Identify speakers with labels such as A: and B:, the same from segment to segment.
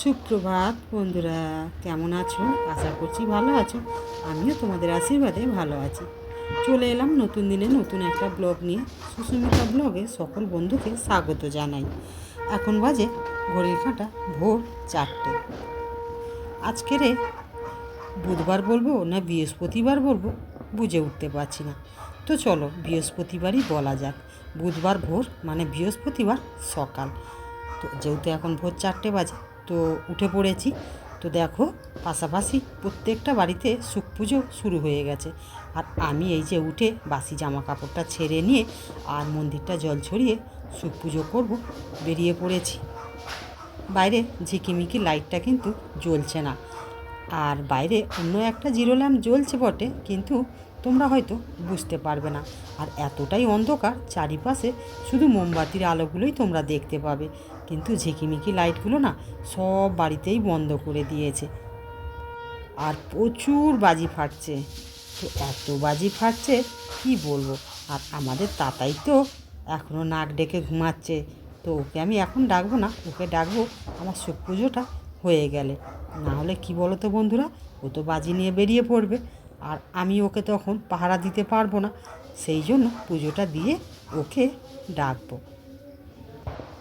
A: সুপ্রভাত বন্ধুরা, কেমন আছো? আশা করছি ভালো আছো। আমিও তোমাদের আশীর্বাদে ভালো আছি। চলে এলাম নতুন দিনে নতুন একটা ব্লগ নিয়ে। সুস্মিতা ব্লগে সকল বন্ধুকে স্বাগত জানাই। এখন বাজে ঘড়ির কাঁটা, ভোর চারটে। আজকেরে বুধবার বলব না বৃহস্পতিবার বলব, বুঝে উঠতে পারছি না। তো চলো বৃহস্পতিবারই বলা যাক। বুধবার ভোর মানে বৃহস্পতিবার সকাল। তো যেহেতু এখন ভোর চারটে বাজে তো উঠে পড়েছি। তো দেখো, পাশাপাশি প্রত্যেকটা বাড়িতে সুখ পুজো শুরু হয়ে গেছে। আর আমি এই যে উঠে বাসি জামা কাপড়টা ছেড়ে নিয়ে আর মন্দিরটা জল ছড়িয়ে সুখ পুজো করব, বেরিয়ে পড়েছি। বাইরে ঝিকিমিকি লাইটটা কিন্তু জ্বলছে না। আর বাইরে অন্য একটা জিরো ল্যাম্প জ্বলছে বটে, কিন্তু তোমরা হয়তো বুঝতে পারবে না। আর এতটাই অন্ধকার, চারিপাশে শুধু মোমবাতির আলোগুলোই তোমরা দেখতে পাবে। কিন্তু ঝিকিমিকি লাইটগুলো না সব বাড়িতেই বন্ধ করে দিয়েছে। আর প্রচুর বাজি ফাটছে। তো এত বাজি ফাটছে, কি বলব? আর আমাদের তাতাই তো এখনও নাক ডেকে ঘুমাচ্ছে। তো ওকে আমি এখন ডাকবো না, ওকে ডাকবো, আমার সুখ পুজোটা হয়ে গেলে। না হলে কি বলো তো বন্ধুরা? ও তো বাজি নিয়ে বেরিয়ে পড়বে। আর আমি ওকে তখন পাহারা দিতে পারব না। সেই জন্য পুজোটা দিয়ে ওকে ডাকবো।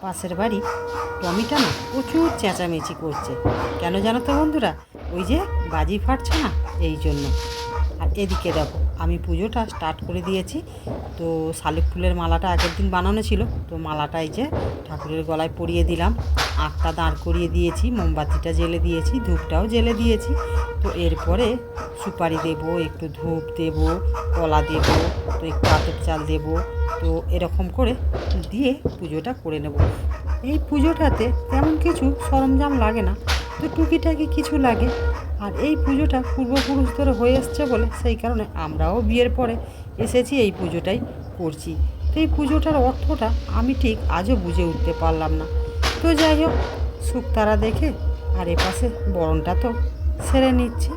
A: পাশের বাড়ি টমিটা না প্রচুর চেঁচামেচি করছে। কেন জানো তো বন্ধুরা? ওই যে বাজি ফাটছে না, এই জন্য। আর এদিকে দেখো আমি পুজোটা স্টার্ট করে দিয়েছি। তো শালিক ফুলের মালাটা আগের দিন বানানো ছিল। তো মালাটা এই যে ঠাকুরের গলায় পরিয়ে দিলাম। আটটা দাঁড় করিয়ে দিয়েছি, মোমবাতিটা জেলে দিয়েছি, ধূপটাও জেলে দিয়েছি। তো এরপরে সুপারি দেব, একটু ধূপ দেব, কলা দেব, তো একটু আতপ চাল দেব। তো এরকম করে দিয়ে পুজোটা করে নেব। এই পুজোটাতে তেমন কিছু সরঞ্জাম লাগে না। তো টুকিটাকি কিছু লাগে। আর এই পুজোটা পূর্বপুরুষ ধরে হয়ে এসছে বলে সেই কারণে আমরাও বিয়ের পরে এসেছি, এই পুজোটাই করছি। তো এই পুজোটার অর্থটা আমি ঠিক আজও বুঝে উঠতে পারলাম না। তো যাই হোক শুকতারা দেখে আর এপাশে বরণটা তো সেরে নিচ্ছি।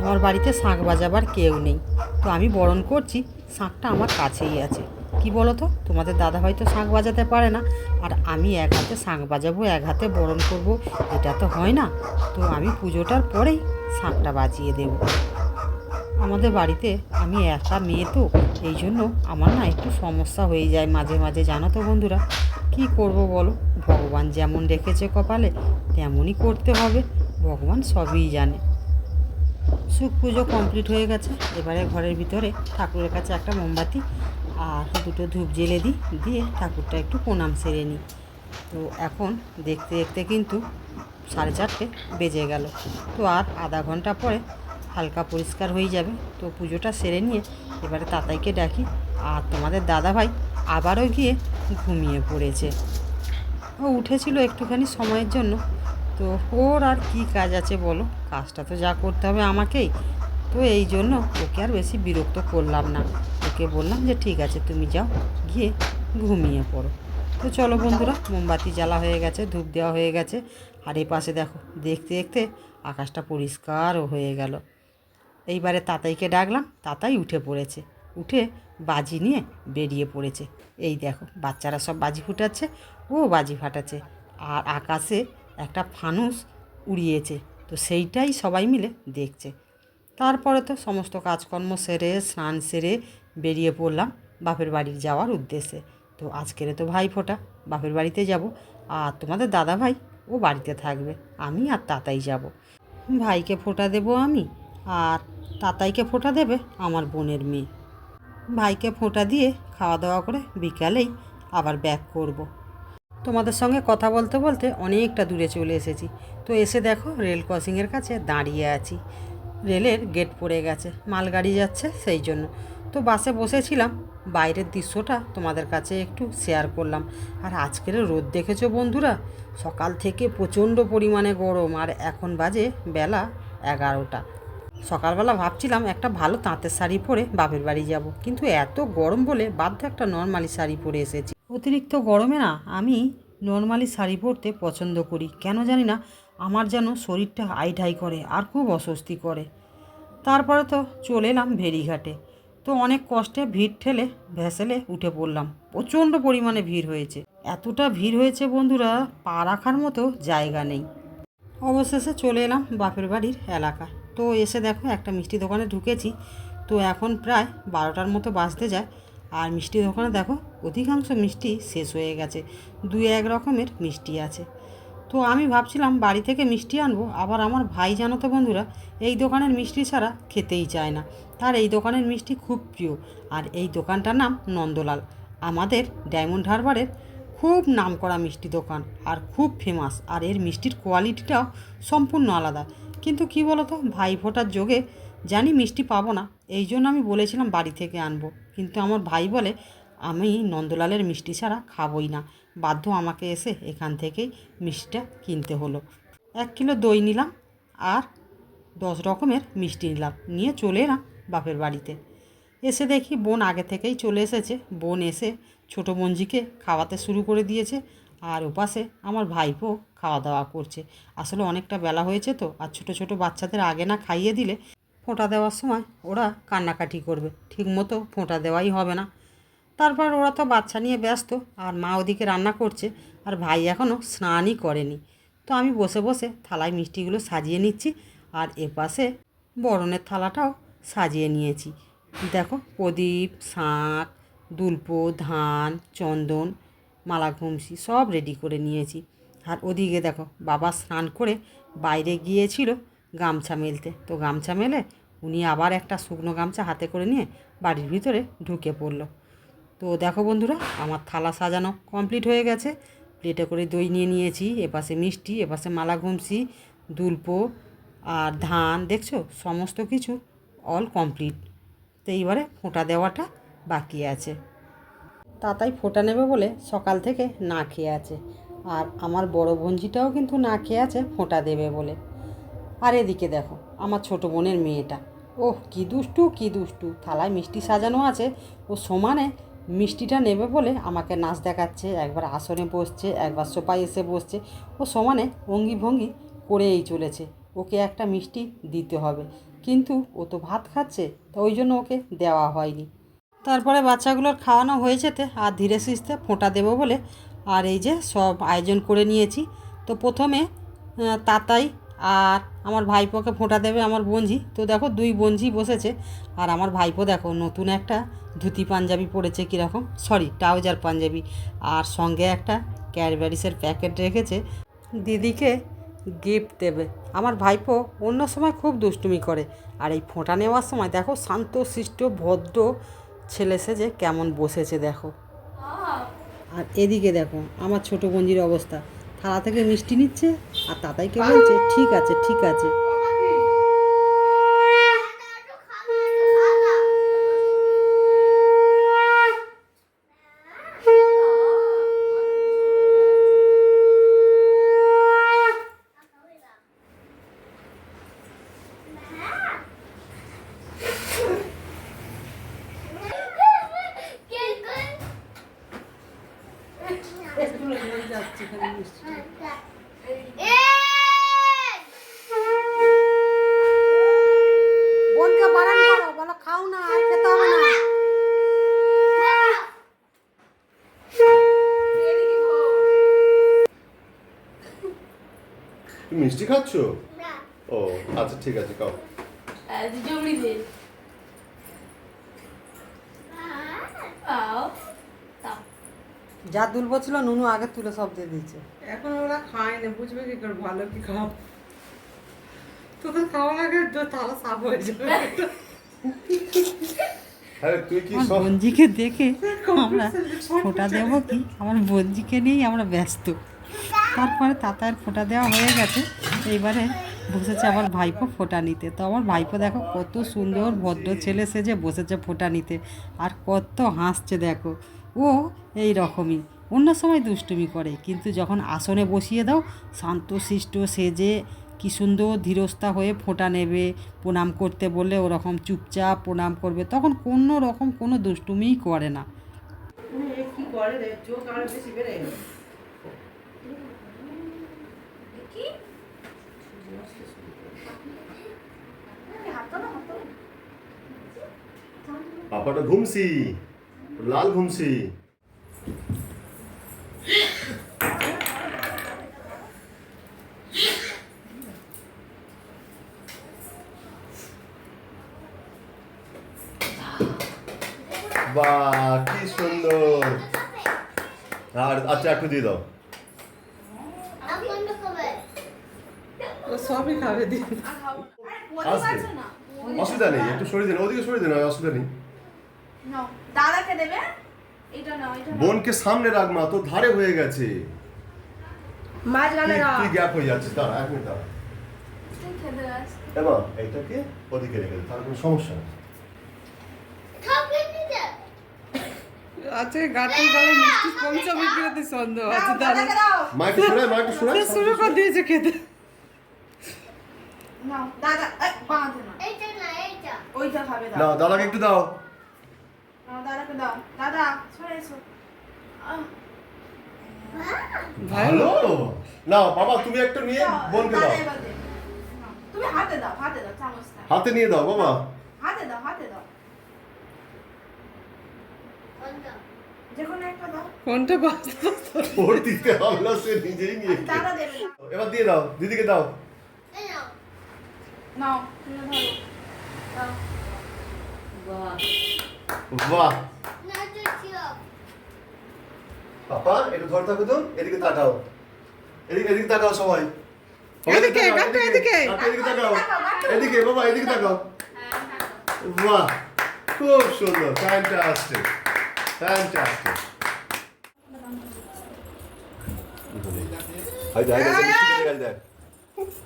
A: আমার বাড়িতে শাঁখ বাজাবার কেউ নেই। তো আমি বরণ করছি, শাঁখটা আমার কাছেই আছে। কি বলো তো তোমাদের দাদা তো শাঁখ বাজাতে পারে না। আর আমি এক হাতে শাঁখ বাজাবো, এক হাতে বরণ করব, এটা তো হয় না। তো আমি পুজোটার পরেই শাঁখটা বাজিয়ে দেব। আমাদের বাড়িতে আমি একা মেয়ে তো, এই জন্য আমার না একটু সমস্যা হয়ে যায় মাঝে মাঝে, জানো তো বন্ধুরা। কি করব বলো? ভগবান যেমন রেখেছে কপালে, তেমনই করতে হবে। ভগবান সবই জানে। সুখ পুজো কমপ্লিট হয়ে গেছে। এবারে ঘরের ভিতরে ঠাকুরের কাছে একটা মোমবাতি আর দুটো ধূপ জেলে দিই দিয়ে ঠাকুরটা একটু প্রণাম সেরে নিই। তো এখন দেখতে দেখতে কিন্তু সাড়ে চারটে বেজে গেল। তো আর আধা ঘণ্টা পরে হালকা পরিষ্কার হয়ে যাবে। তো পুজোটা সেরে নিয়ে এবারে তাতাইকে ডাকি আর তোমাদের দাদা ভাই আবারও গিয়ে ঘুমিয়ে পড়েছে। ও উঠেছিল একটুখানি সময়ের জন্য। তো ওর আর কি কাজ আছে বলো? কাজটা তো যা করতে হবে আমাকেই। তো এই জন্য ওকে আর বেশি বিরক্ত করলাম না। ওকে বললাম যে, ঠিক আছে, তুমি যাও, গিয়ে ঘুমিয়ে পড়ো। তো চলো বন্ধুরা, মোমবাতি জ্বালা হয়ে গেছে, ধূপ দেওয়া হয়ে গেছে। আর এই পাশে দেখো, দেখতে দেখতে আকাশটা পরিষ্কারও হয়ে গেল। এইবারে তাতাইকে ডাকলাম, তাতাই উঠে পড়েছে। উঠে বাজি নিয়ে বেরিয়ে পড়েছে। এই দেখো, বাচ্চারা সব বাজি ফুটাচ্ছে, ও বাজি ফাটাচ্ছে। আর আকাশে একটা ফানুস উড়িয়েছে। তো সেইটাই সবাই মিলে দেখছে। তারপরে তো সমস্ত কাজকর্ম সেরে, স্নান সেরে বেরিয়ে পড়লাম বাপের বাড়ির যাওয়ার উদ্দেশ্যে। তো আজকেরে তো ভাই ফোটা, বাপের বাড়িতে যাব। আর তোমাদের দাদা ভাই, ও বাড়িতে থাকবে। আমি আর তাতাই যাব। ভাইকে ফোটা দেব আমি আর তাতাইকে ফোটা দেবে আমার বোনের মেয়ে। ভাইকে ফোঁটা দিয়ে খাওয়া দাওয়া করে বিকালেই আবার ব্যাক করব। তোমাদের সঙ্গে কথা বলতে বলতে অনেকটা দূরে চলে এসেছি। তো এসে দেখো রেল ক্রসিংয়ের কাছে দাঁড়িয়ে আছি। রেলের গেট পড়ে গেছে, মালগাড়ি যাচ্ছে সেই জন্য। তো বাসে বসেছিলাম, বাইরের দৃশ্যটা তোমাদের কাছে একটু শেয়ার করলাম। আর আজকের রোদ দেখেছ বন্ধুরা? সকাল থেকে প্রচণ্ড পরিমাণে গরম আর এখন বাজে বেলা এগারোটা। সকালবেলা ভাবছিলাম একটা ভালো তাঁতের শাড়ি পরে বাপের বাড়ি যাব, কিন্তু এত গরম বলে বাধ্য একটা নর্মালি শাড়ি পরে এসেছি। অতিরিক্ত গরমে না আমি নর্মালি শাড়ি পরতে পছন্দ করি। কেন জানি না, আমার যেন শরীরটা আইঢাই করে আর খুব অস্বস্তি করে। তারপরে তো চলে এলাম ভেরিঘাটে তো অনেক কষ্টে ভিড় ঠেলে ভেসেলে উঠে পড়লাম। প্রচণ্ড পরিমাণে ভিড় হয়েছে। এতটা ভিড় হয়েছে বন্ধুরা, পা রাখার মতো জায়গা নেই। অবশেষে চলে এলাম বাপের বাড়ির এলাকা। তো এসে দেখো একটা মিষ্টি দোকানে ঢুকেছি। তো এখন প্রায় বারোটার মতো বাজতে যায়। আর মিষ্টি দোকানে দেখো, অধিকাংশ মিষ্টি শেষ হয়ে গেছে। দুই এক রকমের মিষ্টি আছে। তো আমি ভাবছিলাম বাড়ি থেকে মিষ্টি আনব, আবার আমার ভাই জানো তো বন্ধুরা, এই দোকানের মিষ্টি ছাড়া খেতেই চায় না। তার এই দোকানের মিষ্টি খুব প্রিয়, আর এই দোকানটার নাম নন্দলাল। আমাদের ডায়মন্ড হারবারের খুব নামকরা মিষ্টি দোকান, আর খুব ফেমাস আর এর মিষ্টির কোয়ালিটিটাও সম্পূর্ণ আলাদা। কিন্তু কি বলতো, ভাই ফোটার যোগে জানি মিষ্টি পাবো না, এই জন্য আমি বলেছিলাম বাড়ি থেকে আনব। কিন্তু আমার ভাই বলে, আমি নন্দলালের মিষ্টি ছাড়া খাবই না। বাধ্য আমাকে এসে এখান থেকেই মিষ্টিটা কিনতে হলো। এক কিলো দই নিলাম আর দশ রকমের মিষ্টি নিলাম। নিয়ে চলে এলাম বাপের বাড়িতে। এসে দেখি বোন আগে থেকেই চলে এসেছে। বোন এসে ছোটো বোনজিকে খাওয়াতে শুরু করে দিয়েছে আর ওপাশে আমার ভাইপো খাওয়া দাওয়া করছে। আসলে অনেকটা বেলা হয়েছে তো, আর ছোটো ছোটো বাচ্চাদের আগে না খাইয়ে দিলে ফোঁটা দেওয়ার সময় ওরা কান্নাকাটি করবে। ঠিক মতো ফোঁটা দেওয়াই হবে না। তারপর ওরা তো বাচ্চা নিয়ে ব্যস্ত, আর মা ওদিকে রান্না করছে, আর ভাই এখনও স্নানই করেনি। তো আমি বসে বসে থালায় মিষ্টিগুলো সাজিয়ে নিচ্ছি, আর এপাশে বরণের থালাটাও সাজিয়ে নিয়েছি। দেখো, প্রদীপ, শাঁখ, দুলপো, ধান, চন্দন, মালা ঘুমসি সব রেডি করে নিয়েছি। আর ওদিকে দেখো, বাবা স্নান করে বাইরে গিয়েছিল গামছা মেলতে। তো গামছা মেলে উনি আবার একটা শুকনো গামছা হাতে করে নিয়ে বাড়ির ভিতরে ঢুকে পড়ল। তো দেখো বন্ধুরা, আমার থালা সাজানো কমপ্লিট হয়ে গেছে। প্লেটে করে দই নিয়ে নিয়েছি, এপাশে মিষ্টি, এপাশে মালা ঘুমসি, দুলপো আর ধান, দেখছ? সমস্ত কিছু অল কমপ্লিট তো এইবারে ফোঁটা দেওয়াটা বাকি আছে। তাতাই ফোঁটা নেবে বলে সকাল থেকে না খেয়ে আছে। আর আমার বড় বোনজিটাও কিন্তু না খেয়ে আছে, ফোঁটা দেবে বলে। আর এদিকে দেখো, আমার ছোট বোনের মেয়েটা। ওহ, কি দুষ্টু কি দুষ্টু। থালায় মিষ্টি সাজানো আছে, ও সমানে মিষ্টিটা নেবে বলে আমাকে নাচ দেখাচ্ছে, একবার আসনে বসছে, একবার সোপায় এসে বসছে। ও সমানে অঙ্গি ভঙ্গি করেই চলেছে। ওকে একটা মিষ্টি দিতে হবে, কিন্তু ও তো ভাত খাচ্ছে, তো ওই জন্য ওকে দেওয়া হয়নি। তারপরে বাচ্চাগুলোর খাওয়ানো হয়েছেতে আর ধীরে সুস্থে ফোঁটা দেবো বলে, আর এই যে সব আয়োজন করে নিয়েছি। তো প্রথমে তাতাই আর আমার ভাইপোকে ফোঁটা দেবে আমার বঞ্জি তো দেখো দুই বঞ্জি বসেছে। আর আমার ভাইপো দেখো, নতুন একটা ধুতি পাঞ্জাবি পরেছে কীরকম। Sorry trouser panjabi. আর সঙ্গে একটা ক্যাডবেরিসের প্যাকেট রেখেছে। দিদিকে গিফট দেবে। আমার ভাইপো অন্য সময় খুব দুষ্টুমি করে। আর এই ফোঁটা নেওয়ার সময় দেখো শান্ত শিষ্ট ভদ্র ছেলে সেজে কেমন বসেছে দেখো। আর এদিকে দেখো, আমার ছোট বঞ্জির অবস্থা। থালা থেকে মিষ্টি নিচ্ছে আর তাতাইকে বলছে ঠিক আছে ঠিক আছে বোনকে বারণ করো বলো খাও না আর খেতে হবে না
B: তুমি মিষ্টি খাচ্ছ? ও আচ্ছা ঠিক আছে খাও।
A: যা দুলবো ছিল নুনু আগে তুলে সব দিয়ে দিচ্ছে
C: এখন ওরা খায় না বুঝবে কি করে ভালো কি খাও। তোদের খাওয়ার আগে তো তালা সাফ হয়ে যাবে।
B: আরে তুই কি
A: আমার
B: সব
A: বঞ্জিকে দেখে আমরা ফোঁটা দেবো কি? আমার বঞ্জিকে নিয়েই আমরা ব্যস্ত। তারপরে তাতার ফোঁটা দেওয়া হয়ে গেছে। এইবারে বসেছে আমার ভাইপো ফোঁটা নিতে। তো আমার ভাইপো দেখো কত সুন্দর ভদ্র ছেলে সেজে বসেছে ফোঁটা নিতে। আর কত হাসছে দেখো। ও এই রকমই। অন্য সময় দুষ্টুমি করে। কিন্তু যখন আসনে বসিয়ে দাও শান্তশিষ্ট সেজে কী সুন্দর ধীরস্থা হয়ে ফোঁটা নেবে। প্রণাম করতে বললে ওরকম চুপচাপ প্রণাম করবে। তখন কোনো রকম কোনো দুষ্টুমিই করে না।
C: করে চোখ বেশি বেড়ে
B: ফটো ঘুমসি? লাল ঘুমসি। কি সুন্দর। আর আচ্ছা একটু দিয়ে দাও।
C: সবই খাবে
B: অসুবিধা নেই একটু সরিয়ে দেন ওদিকে সরিয়ে দেন অসুবিধা নেই।
D: দাদাকে দেবে? এটা নাও এটা
B: বোনকে সামনে রাখ মা তো ধারে হয়ে গেছে।
D: মাঝখানে
B: তুই- তুই গ্যাপ হয়ে যাচ্ছিস দাঁড়া এক মিনিট দাঁড়া।
D: তুই খেতে যাস।
B: এমা এইটাকে ওদিকে রেখে তার কোনো সমস্যা নেই।
C: আছে গাছের গলে মিষ্টি পৌঁছাবে কিনাতে সন্দেহ আছে
D: দাও,
C: দাদা
D: দাদাকে
B: একটু শোনায় মা শোনায়
C: শুরু করে দিয়েছে খেতে।
D: দাদা এই, বাঁধো না। ওইটা খাবে
B: না
D: দাও
B: দাদাকে একটু দাও।
D: দাদাকে দাও দাদা সরে এসো আহ,
B: ভালো না বাবা তুমি একটা নিয়ে বোনকে দাও
D: তুমি হাতে দাও হাতে দাও চামচটা
B: হাতে নিয়ে দাও বাবা
D: হাতে দাও হাতে দাও যে কোনো একটা দাও
C: কোনটা
B: ওর দিতে হবে সে নিজেই নিয়ে এবার দিয়ে দাও দিদিকে দাও।
D: নাও তুমি ধরো দাও
B: বাহ পাপা একটু ধরে থাকো তো এদিকে তাকাও। এদিকে এদিকে তাকাও সবাই। সবাই
C: এদিকে, এদিকে।
B: এদিকে তাকাও এদিকে। বাবা এদিকে তাকাও।
D: হ্যাঁ হ্যাঁ
B: বাহ খুব সুন্দর ফ্যান্টাস্টিক ফ্যান্টাস্টিক হাই যাই যাই যাই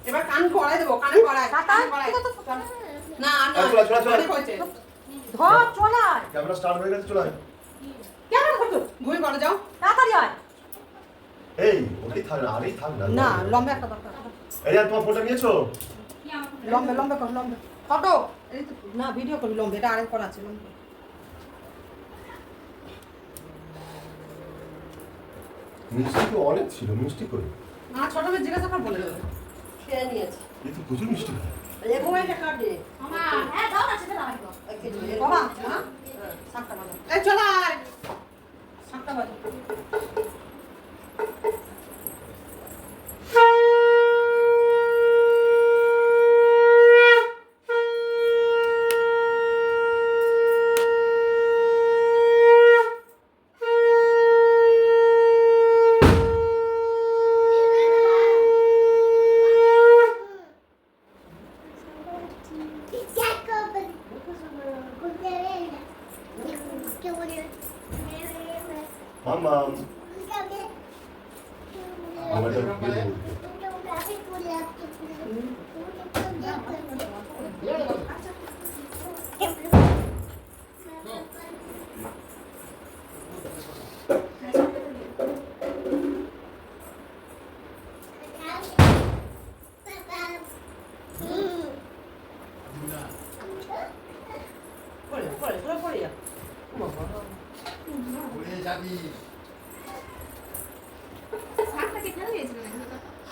C: এবার কান করাই দেবো কানে করাই কানে করাই না না
B: আর চলা, চলা, চলা।
C: অনেক হয়েছে।
E: ধর চলায়
B: ক্যামেরা স্টার্ট হয়ে গেছে চলে আয়।
E: কেমন করতো
C: ঘুরে করে যাও।
E: তাড়াতাড়ি আয়।
B: এই ওটাই থাক না আরেই থাক না।
E: না লম্বা একটা দরকার।
B: এই তোমার ফোনটা নিয়েছো?
E: লম্বে লম্বে কর লম্বে। ফটো? এই তো না ভিডিও লম্বে। এটা আরেক করা আছে লম্বে।
B: মিষ্টি অনেক ছিল মিষ্টি করে
C: না ছোট মেয়ে জিজ্ঞাসা কর বলে দেবে।
E: খেয়ে নিয়েছি।
B: এই তো প্রচুর মিষ্টি। হয়।
E: এই মোবাইলটা কাট দে।
D: মামা হ্যাঁ দাও না সেটা দাও
E: বাবা হ্যাঁ সাতটা বাজে।
C: চলো আয়
E: সাতটা বাজে।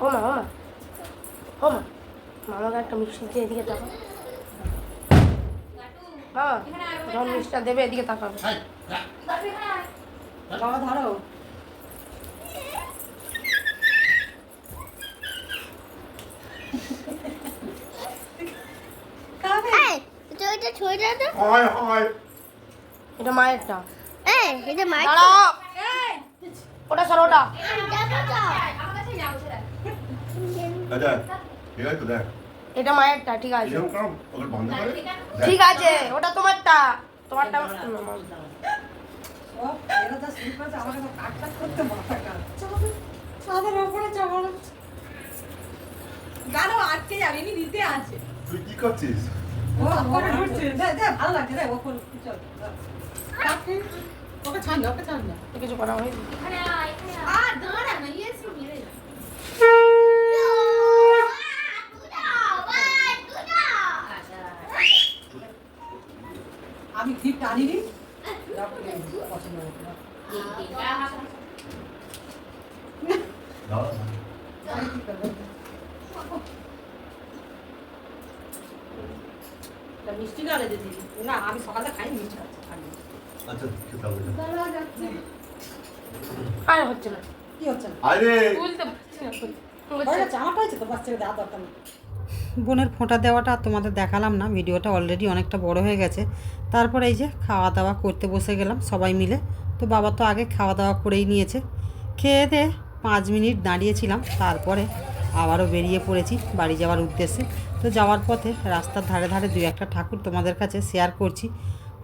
F: ও মা ও মা ও মা মামাকে একটা মিষ্টি দিয়ে এদিকে তাকাও মামা যখন মিষ্টিটা দেবে এদিকে তাকাবে
E: বাবা ধরো।
B: হয় হয়।
F: এটা মায়েরটা।
G: এই এটা মাইক
F: ওটা সর ওটা।
B: দেখ
F: এটা মায়েরটা ঠিক আছে। ঠিক আছে ওটা তোমারটা। তোমারটা
C: ও এরা যা শুরু করেছে আমাকে তো কাট কাট করতে মাথা কাজ চাঁদের ওপরে চাপানো
E: গানও আটকে যাবে এমনি দিতে আছে।
B: তুই কি করছিস?
C: ও ভালো লাগছে রে চল ওকে ছাড় না ওকে ছাড় না।
F: কিছু করা হয়নি
E: আয় আর দাঁড়া না এসে মেরে যা আচ্ছা
C: আমি ঠিক টানি নি পছন্দ হলো না।
B: দাও
C: আমি কি করব? তা মিষ্টি ডালে দিদি না আমি সকালে খাই মিষ্টি খাচ্ছি খাইনি।
B: আচ্ছা খেতে হবে না।
F: আর হচ্ছে না।
C: কি হচ্ছে না?
B: আরে!
F: তুলতে পারছি না হচ্ছে
C: গেছে আমারটা হয়েছে তো বাচ্চাকে দেওয়া দরকার নেই।
A: বোনের ফোঁটা দেওয়াটা আর তোমাদের দেখালাম না ভিডিওটা অলরেডি অনেকটা বড় হয়ে গেছে। তারপরে এই যে খাওয়া দাওয়া করতে বসে গেলাম সবাই মিলে। তো বাবা তো আগে খাওয়া দাওয়া করেই নিয়েছে। খেয়ে দিয়ে পাঁচ মিনিট দাঁড়িয়েছিলাম তারপরে আবারও বেরিয়ে পড়েছি বাড়ি যাওয়ার উদ্দেশ্যে। তো যাওয়ার পথে রাস্তার ধারে ধারে দুই একটা ঠাকুর তোমাদের কাছে শেয়ার করছি।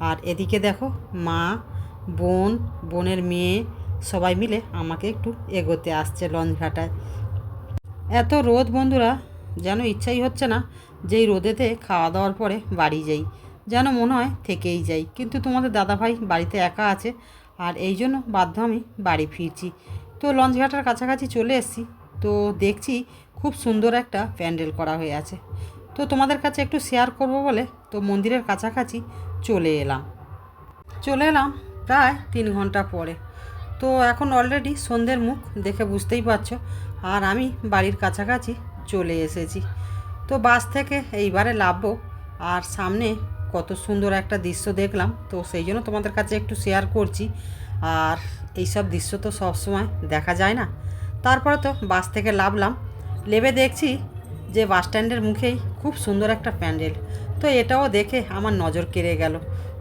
A: আর এদিকে দেখো মা, বোন, বোনের মেয়ে সবাই মিলে আমাকে একটু এগোতে আসছে লঞ্চঘাটায়। এত রোদ বন্ধুরা, যেন ইচ্ছাই হচ্ছে না যেই রোদেতে খাওয়া দাওয়ার পরে বাড়ি যাই। যেন মনে হয় থেকেই যাই। কিন্তু তোমাদের দাদাভাই বাড়িতে একা আছে আর এই জন্য বাধ্য আমি বাড়ি ফিরছি। তো লঞ্চঘাটার কাছাকাছি চলে এসেছি। তো দেখছি খুব সুন্দর একটা প্যান্ডেল করা হয়ে আছে। তো তোমাদের কাছে একটু শেয়ার করব বলে। তো মন্দিরের কাছাকাছি চলে এলাম। চলে এলাম প্রায় তিন ঘণ্টা পরে। তো এখন অলরেডি সন্ধ্যের মুখ, দেখে বুঝতেই পারছ। আর আমি বাড়ির কাছাকাছি চলে এসেছি। তো বাস থেকে এইবারে নামবো আর সামনে কত সুন্দর একটা দৃশ্য দেখলাম। তো সেই জন্য তোমাদের কাছে একটু শেয়ার করছি। আর এইসব দৃশ্য তো সব সময় দেখা যায় না। তারপরে তো বাস থেকে নামলাম লেবে দেখছি যে বাস স্ট্যান্ডের মুখেই খুব সুন্দর একটা প্যান্ডেল। তো এটাও দেখে আমার নজর কেড়ে গেল।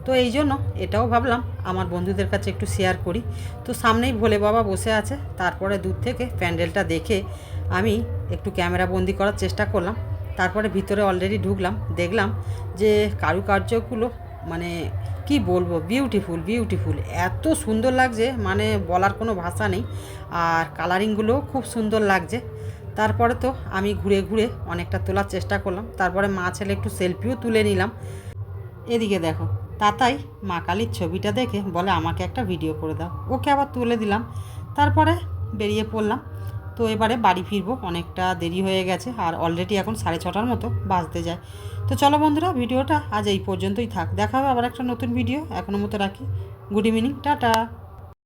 A: তো এই জন্য এটাও ভাবলাম আমার বন্ধুদের কাছে একটু শেয়ার করি। তো সামনেই ভোলে বাবা বসে আছে, তারপরে দূর থেকে প্যান্ডেলটা দেখে আমি একটু ক্যামেরা বন্দি করার চেষ্টা করলাম। তারপরে ভিতরে অলরেডি ঢুকলাম, দেখলাম যে কারুকার্যগুলো মানে কি বলব বিউটিফুল বিউটিফুল এত সুন্দর লাগছে মানে বলার কোনো ভাষা নেই। আর কালারিংগুলোও খুব সুন্দর লাগছে। তারপরে তো আমি ঘুরে ঘুরে অনেকটা তোলার চেষ্টা করলাম। তারপরে মা ছেলে একটু সেলফিও তুলে নিলাম। এদিকে দেখো, তাতাই মা কালীর ছবিটা দেখে বলে, আমাকে একটা ভিডিও করে দাও। ওকে আবার তুলে দিলাম। তারপরে বেরিয়ে পড়লাম। তো এবারে বাড়ি ফিরবো, অনেকটা দেরি হয়ে গেছে আর অলরেডি এখন সাড়ে ছটার মতো বাজতে যায়। তো চলো বন্ধুরা ভিডিওটা আজ এই পর্যন্তই থাক। দেখা হবে আবার একটা নতুন ভিডিও এখনও মতো রাখি। Good evening tata.